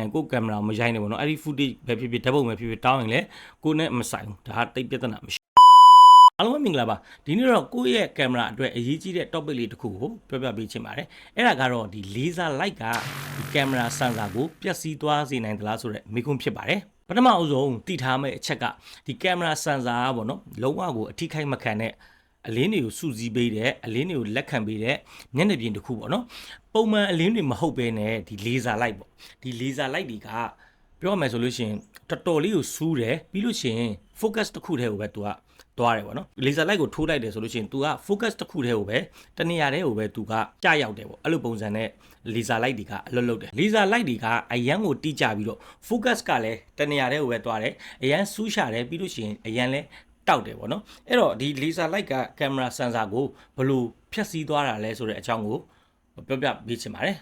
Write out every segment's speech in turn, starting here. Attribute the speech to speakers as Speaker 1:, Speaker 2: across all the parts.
Speaker 1: ရင်ကိုယ်ကင်မရာမရိုက်နဲ့ပေါ့နော်အဲ့ဒီ footage ပဲဖြစ်ဖြစ်ဓာတ်ပုံပဲဖြစ်ဖြစ်တောင်းရင်လည်းကိုယ်နဲ့မဆိုင်ဘူးဒါကတိတ်ပြဿနာမရှိအားလုံးပဲမင်္ဂလာပါဒီနေ့တော့ကိုယ့်ရဲ့ကင်မရာအတွက်အရေးကြီးတဲ့ topic လေးတစ်ခုကိုပြောပြပေးချင်ပါတယ်အဲ့ဒါကတော့ဒီ laser light ကဒီကင်မရာ sensor ကိုပျက်စီးသွားစေနိုင်သလားဆိုတဲ့မိကွန်းဖြစ်ပါတယ်ပထမအဆုံးတည်ထားမယ့်အချက်ကဒီကင်မရာ sensor ကပေါ့နော်လုံးဝကိုအထိခိုက်မခံတဲ့ အလင်းတွေကိုစူးစီးပေးတဲ့အလင်းတွေကိုလက်ခံပေးတဲ့မျက်နှာပြင်တစ်ခုပေါ့နော်ပုံမှန်အလင်းတွေမဟုတ်ဘဲနဲ့ဒီ laser light ပေါ့ဒီ laser light တွေကပြောရမယ်ဆိုလို့ရှိရင်တော်တော်လေးကိုစူးတယ်ပြီးလို့ရှိရင် focus တစ်ခုတည်းကိုပဲ तू ကသွားတယ်ပေါ့နော် laser light ကိုထိုးလိုက်တယ်ဆိုလို့ရှိရင် तू က focus တစ်ခုတည်းကိုပဲတနေရာတည်းကိုပဲ तू ကကြာရောက်တယ်ပေါ့အဲ့လိုပုံစံနဲ့ laser light တွေကအလွတ်လွတ်တယ် laser light တွေကအရန်ကိုတိကျပြီးတော့ focus ကလည်းတနေရာတည်းကိုပဲသွားတယ်အရန်စူးရှာတယ်ပြီးလို့ရှိရင်အရန်လဲ တောက်တယ်ပေါ့နော်အဲ့တော့ဒီ laser light က camera sensor ကိုဘယ်လိုဖြတ်စည်းသွားတာလဲဆိုတဲ့အကြောင်းကိုပြောပြပေးချင်ပါတယ်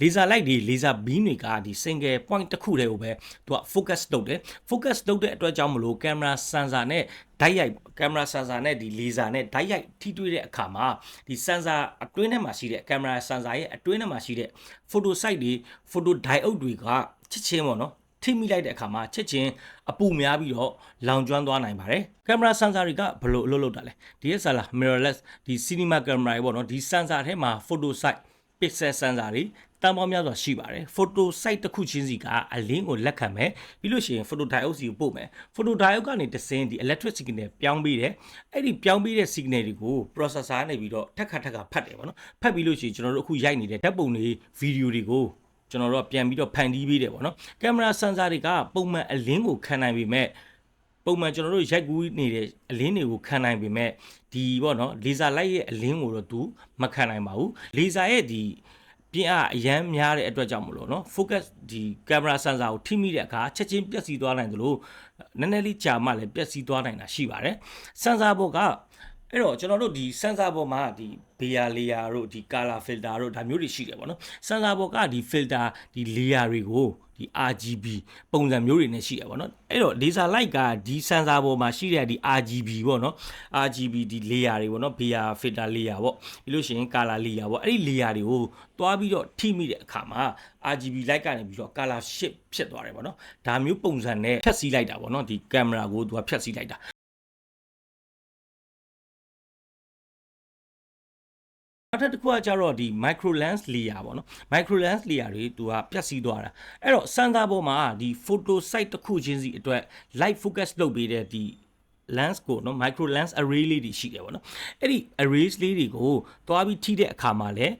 Speaker 1: laser light တွေ laser beam တွေကဒီ single point တစ်ခုတည်းကိုပဲသူက focus လုပ်တယ် focus လုပ်တဲ့အတွက်ကြောင့်မလို့ camera sensor နဲ့ဓာတ်ရိုက် camera sensor နဲ့ဒီ laser နဲ့ဓာတ်ရိုက်ထိတွေ့တဲ့အခါမှာဒီ sensor အတွင်းထဲမှာရှိတဲ့ camera sensor ရဲ့အတွင်းထဲမှာရှိတဲ့ photo site တွေ photo diode တွေကချစ်ချင်းပေါ့နော် ထိမိလိုက်တဲ့အခါမှာချက်ချင်းအပူများပြီးတော့လောင်ကျွမ်းသွားနိုင်ပါတယ်ကင်မရာစင်ဆာတွေကဘယ်လိုအလုပ်လုပ်တာလဲ DSLR mirrorless ဒီ cinema camera တွေပေါ့နော်ဒီစင်ဆာထဲမှာ photo site pixel sensor တွေတန်ပေါင်းများစွာရှိပါတယ် photo site တစ်ခုချင်းစီကအလင်းကိုလက်ခံမယ်ပြီးလို့ရှိရင် photo diode စီကိုပို့မယ် photo diode ကနေတဆင်းဒီ electric signal ပြောင်းပေးတယ်အဲ့ဒီပြောင်းပေးတဲ့ signal တွေကို processor ကနေပြီးတော့ထက်ခါထက်ခါဖတ်တယ်ပေါ့နော်ဖတ်ပြီးလို့ရှိရင်ကျွန်တော်တို့အခုရိုက်နေတဲ့ဓာတ်ပုံတွေ video တွေကို ကျွန်တော်တို့ကပြန်ပြီးတော့ဖန်တီးပေးတယ်ပေါ့နော်ကင်မရာဆင်ဆာတွေကပုံမှန်အလင်းကိုခံနိုင်ပေမဲ့ပုံမှန်ကျွန်တော်တို့ရိုက်ကူးနေတဲ့အလင်းတွေကိုခံနိုင်ပေမဲ့ဒီပေါ့နော်လေဆာလိုက်ရဲ့အလင်းကိုတော့သူမခံနိုင်ပါဘူးလေဆာရဲ့ဒီပြင်းအားအရန်များတဲ့အတွက်ကြောင့်မလို့နော် focus ဒီ camera sensor ကိုထိမိတဲ့အခါချက်ချင်းပျက်စီးသွားနိုင်သလိုနည်းနည်းလေးကြာမှလည်းပျက်စီးသွားနိုင်တာရှိပါတယ် sensor ဘောက အဲ့တော့ကျွန်တော်တို့ဒီ sensor ပေါ်မှာဒီ layer layer တို့ဒီ color filter တို့ဒါမျိုးတွေရှိတယ်ပေါ့နော် sensor ပေါ်ကဒီ filter ဒီ layer တွေကိုဒီ RGB ပုံစံမျိုးတွေနဲ့ရှိရပါတော့အဲ့တော့ laser light ကဒီ sensor ပေါ်မှာရှိတဲ့ဒီ RGB ပေါ့နော် RGB ဒီ layer တွေပေါ့နော် layer filter layer ပေါ့ပြီးလို့ရှိရင် color layer ပေါ့အဲ့ဒီ layer တွေကိုတွားပြီးတော့ထိမိတဲ့အခါမှာ RGB light ကနေပြီးတော့ color shift ဖြစ်သွားတယ်ပေါ့နော်ဒါမျိုးပုံစံနဲ့ဖြတ်စည်းလိုက်တာပေါ့နော်ဒီ camera ကိုသူကဖြတ်စည်းလိုက်တာ နောက်ထပ်တစ်ခုကကြတော့ဒီ micro lens layer ပေါ့နော် micro lens layer တွေသူကပြတ်စီးသွားတာအဲ့တော့ sensor ပေါ်မှာဒီ photo site တစ်ခုချင်းစီအတွက် light focus လုပ်ပေးတဲ့ဒီ lens ကိုနော် micro lens array လေးတွေရှိတယ်ပေါ့နော်အဲ့ဒီ arrays လေးတွေကိုတွားပြီးထိတဲ့အခါမှာလည်း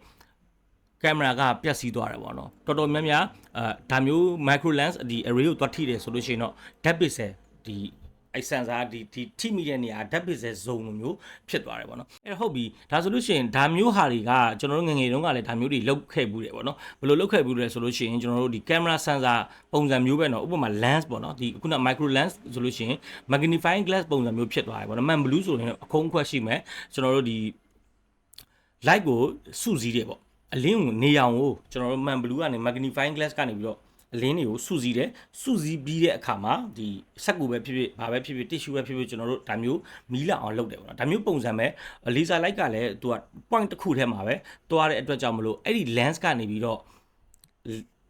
Speaker 1: ကင်မရာကပြတ်စီးသွားတယ်ပေါ့နော်တော်တော်များများအာဒါမျိုး micro lens ဒီ array ကိုတွားထိတယ်ဆိုလို့ရှိရင်တော့ depth pixel ဒီ အဲ့ဆန်ဆာဒီဒီထိမိတဲ့နေရာဓာတ်ပစ်စဲဇုံလိုမျိုးဖြစ်သွားတယ်ပေါ့နော်အဲ့ဟုတ်ပြီဒါဆိုလို့ရှိရင်ဒါမျိုးဟာတွေကကျွန်တော်တို့ငငယ်တုန်းကလည်းဒါမျိုးတွေလောက်ခဲ့ဘူးတယ်ပေါ့နော်ဘယ်လိုလောက်ခဲ့ဘူးလဲဆိုလို့ရှိရင်ကျွန်တော်တို့ဒီကင်မရာဆန်ဆာပုံစံမျိုးပဲเนาะဥပမာ lens ပေါ့နော်ဒီခုန micro lens ဆိုလို့ရှိရင် magnifying glass ပုံစံမျိုးဖြစ်သွားတယ်ပေါ့နော် man blue ဆိုရင်အခုံးခွက်ရှိမယ်ကျွန်တော်တို့ဒီ light ကိုစုစည်းတယ်ပေါ့အလင်းကိုနေအောင်ကိုကျွန်တော်တို့ man blue ကနေ magnifying glass ကနေပြီးတော့ အလင်းတွေကိုစုစည်းတယ်စုစည်းပြီးတဲ့အခါမှာဒီစက်ကူပဲဖြစ်ဖြစ်ဘာပဲဖြစ်ဖြစ်တစ်ရှူပဲဖြစ်ဖြစ်ကျွန်တော်တို့ဒါမျိုးမီးလာအောင်လုပ်တယ်ပေါ့နော်ဒါမျိုးပုံစံပဲလေဆာလိုက်ကလည်းသူက point တစ်ခုထဲမှာပဲတွားတဲ့အတွက်ကြောင့်မလို့အဲ့ဒီ lens ကနေပြီးတော့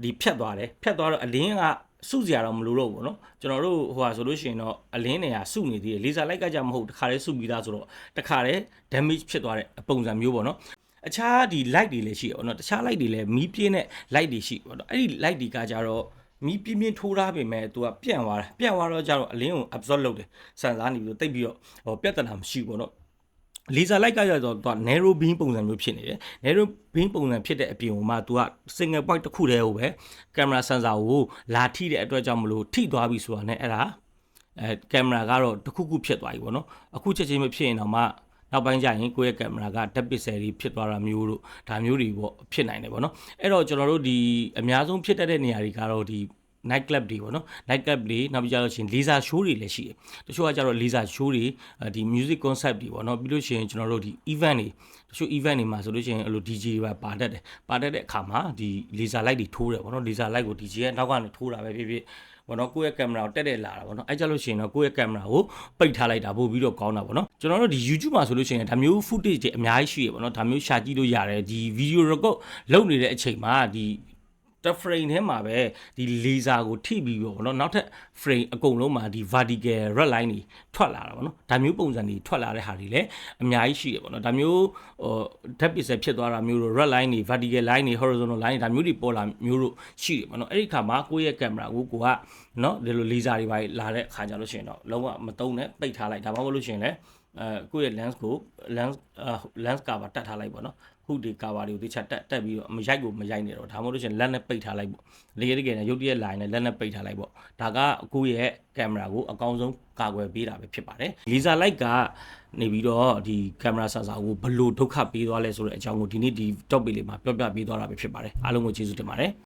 Speaker 1: ဒီဖြတ်သွားတယ်ဖြတ်သွားတော့အလင်းကစုစရာတော့မလိုတော့ဘူးเนาะကျွန်တော်တို့ဟိုဟာဆိုလို့ရှိရင်တော့အလင်းတွေကစုနေသေးတယ်လေဆာလိုက်ကကြမဟုတ်တခါတည်းစုပြီးသားဆိုတော့တခါတည်း damage ဖြစ်သွားတဲ့ပုံစံမျိုးပေါ့เนาะ အခြားဒီ light တွေလည်းရှိရပေါ့နော်တခြား light တွေလည်းမီးပြင်းတဲ့ light တွေရှိပေါ့နော်အဲ့ဒီ light တွေကကြတော့မီးပြင်းပြင်းထိုးထားပေမဲ့သူကပြန့်သွားတာပြန့်သွားတော့ကြတော့အလင်းကို absorb လုပ်တယ်ဆန်စားနေပြီးတော့တိတ်ပြီးတော့ဟောပြဿနာမရှိဘူးပေါ့နော် laser light ကကြတော့သူက narrow beam ပုံစံမျိုးဖြစ်နေတယ် narrow beam ပုံစံဖြစ်တဲ့အပြင်မှာသူက single point တစ်ခုတည်းကိုပဲ camera sensor ကိုလာထိတဲ့အတွက်ကြောင့်မလို့ထိသွားပြီဆိုတာ ਨੇ အဲ့ဒါအဲကင်မရာကတော့တစ်ခုခုဖြစ်သွားပြီပေါ့နော်အခုချက်ချင်းမဖြစ်ရင်တော့မှ နောက်ပိုင်းကျရင်ကိုယ့်ရဲ့ကင်မရာကဓာတ်ပစ်ဆယ်တွေဖြစ်သွားတာမျိုးတို့ဒါမျိုးတွေပေါ့ဖြစ်နိုင်တယ်ပေါ့နော်အဲ့တော့ကျွန်တော်တို့ဒီအများဆုံးဖြစ်တတ်တဲ့နေရာတွေကတော့ဒီ night club တွေပေါ့နော် night club တွေနောက်ပြီးကြလို့ရှိရင် laser show တွေလည်းရှိတယ်တချို့ကကြတော့ laser show တွေဒီ music concept တွေပေါ့နော်ပြီးလို့ရှိရင်ကျွန်တော်တို့ဒီ event တွေတချို့ event တွေမှာဆိုလို့ရှိရင်အဲ့လို DJ တွေပါတတ်တယ်ပါတတ်တဲ့အခါမှာဒီ laser light တွေထိုးတယ်ပေါ့နော် laser light ကို DJ ရဲ့နောက်ကနေထိုးတာပဲဖြစ်ဖြစ် ဘောနော်ကိုယ့်ရဲ့ကင်မရာကိုတက်တက်လာတာဗောနော်အဲကြလို့ရှိရင်တော့ကိုယ့်ရဲ့ကင်မရာကိုပိတ်ထားလိုက်တာပို့ပြီးတော့ကောင်းတာဗောနော်ကျွန်တော်တို့ဒီ YouTube မှာဆိုလို့ရှိရင်ဒါမျိုး footage တွေအများကြီးရှိရဗောနော်ဒါမျိုးရှာကြည့်လို့ရတယ်ဒီ video record လုပ်နေတဲ့အချိန်မှာဒီ တစ် frame ထဲမှာပဲဒီ laser ကိုထိပြီးတော့ဗောနော်နောက်ထပ် frame အကုန်လုံးမှာဒီ vertical red line တွေထွက်လာတာဗောနော်ဒါမျိုးပုံစံတွေထွက်လာတဲ့ဟာတွေလည်းအများကြီးရှိတယ်ဗောနော်ဒါမျိုးဟိုဓာတ်ပစ္စည်းဖြစ်သွားတာမျိုးတို့ red line တွေ vertical line တွေ horizontal line တွေဒါမျိုးတွေပေါ်လာမျိုးတို့ရှိတယ်ဗောနော်အဲ့ဒီခါမှာကိုယ့်ရဲ့ကင်မရာကိုကိုကနော်ဒီလို laser တွေပါလာတဲ့အခါကျလို့ရှိရင်တော့လုံးဝမတုံးနဲ့ပိတ်ထားလိုက်ဒါမှမဟုတ်လို့ရှိရင်လည်း အဲကိုယ့်ရဲ့ lens ကို lens အာ lens cover တက်ထားလိုက်ပေါ့နော်ခုဒီ cover တွေကိုတခြားတက်တက်ပြီးတော့မရိုက်ကိုမရိုက်နေတော့ဒါမှမဟုတ်လို့ရှိရင်လက်နဲ့ပိတ်ထားလိုက်ပေါ့လေရတကယ်နဲ့ရုပ်တရက် line နဲ့လက်နဲ့ပိတ်ထားလိုက်ပေါ့ဒါကကိုယ့်ရဲ့ကင်မရာကိုအကောင်းဆုံးကာကွယ်ပေးတာပဲဖြစ်ပါတယ် laser light ကနေပြီးတော့ဒီကင်မရာဆာဆာကိုဘယ်လို့ဒုက္ခပေးသွားလဲဆိုတဲ့အကြောင်းကိုဒီနေ့ဒီ topic လေးမှာပြောပြပေးသွားတာပဲဖြစ်ပါတယ်အားလုံးကိုကျေးဇူးတင်ပါတယ်